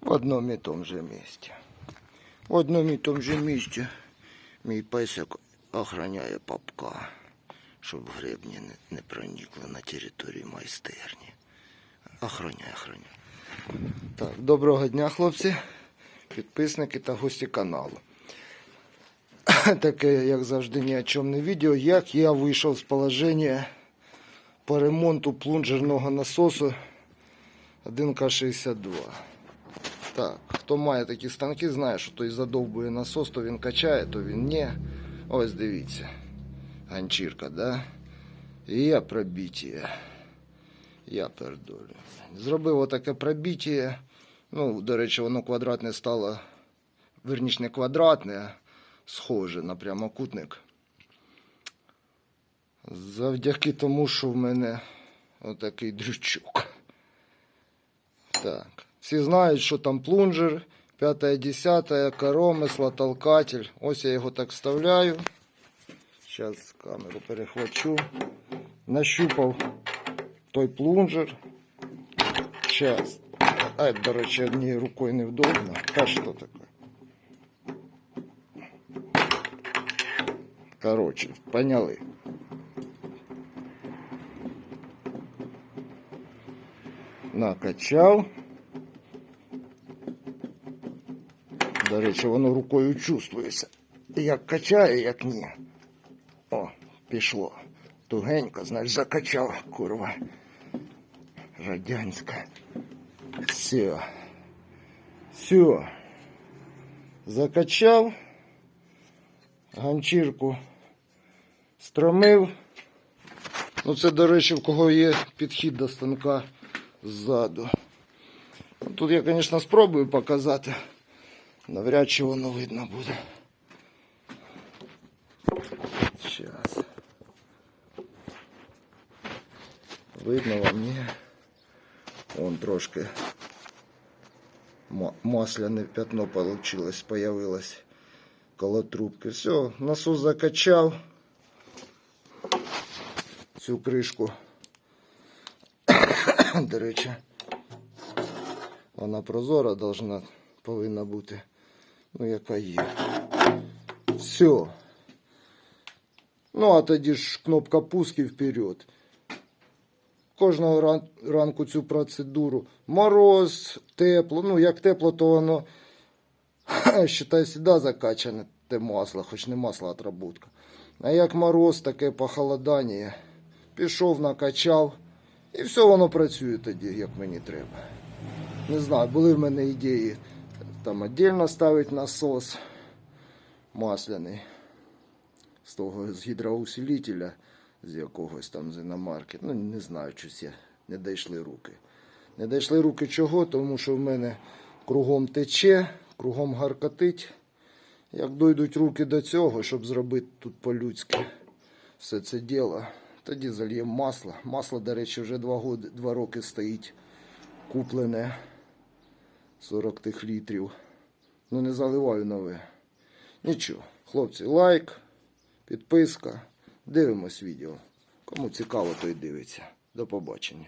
В одному і тому же місці. В одному і тому же місці мій песик охороняє папка, щоб гребні не, не проникли на територію майстерні. Охороняє, охороняє. Так, доброго дня, хлопці, підписники та гості каналу. Таке, як завжди, ні о чому не відео, як я вийшов з положення по ремонту плунжерного насосу 1К62. Так, хто має такі станки, знає, що той задовбує насос, то він качає, то він ні. Ось дивіться. Ганчірка, да? І я пробіття. Я пердолю. Зробив отаке пробіття. Ну, до речі, воно квадратне стало. Верніше не квадратне, а схоже на прямокутник. Завдяки тому, що в мене отакий дрючок. Так. Всі знають, що там плунжер, 5 10 коромисло, толкатель. Ось я його так вставляю. Зараз камеру перехвачу. Нащупав той плунжер. Зараз. А, до речі, однією рукою невдобно. А що таке? Короче, поняли. Накачав. До речі, воно рукою чувствується. Як качає, як ні. О, пішло. Тугенько, знаєш, закачав, курва. Радянська. Все. Все. Закачав. Ганчірку стромив. Ну, це, до речі, в кого є підхід до станка ззаду. Тут я, звісно, спробую показати. Навряд чи воно видно буде. Зараз. Видно вам ні. Вон трошки ма- масляне пятно получилось, появилось коло трубки. Все, насос закачав. Цю кришку. До речі, вона прозора должна, повинна бути. Ну, яка є. Все. Ну, а тоді ж кнопка пуски вперед. Кожного ран- ранку цю процедуру. Мороз, тепло. Ну, як тепло, то воно считай, сюди закачане те масло, хоч не масло, отработка. А як мороз, таке похолодання. Пішов, накачав. І все воно працює тоді, як мені треба. Не знаю, були в мене ідеї там віддільно ставити насос масляний з того з гідроусилителя, з якогось там з іномарки. Ну, не знаю, щось я не дійшли руки. Не дійшли руки чого, тому що в мене кругом тече, кругом гаркотить. Як дойдуть руки до цього, щоб зробити тут по-людськи все це діло, тоді зальємо масло. Масло, до речі, вже два, годи, два роки стоїть куплене 40 тих літрів. Ну не заливаю нове. Нічого, хлопці, лайк, підписка. Дивимось відео. Кому цікаво, той дивиться. До побачення.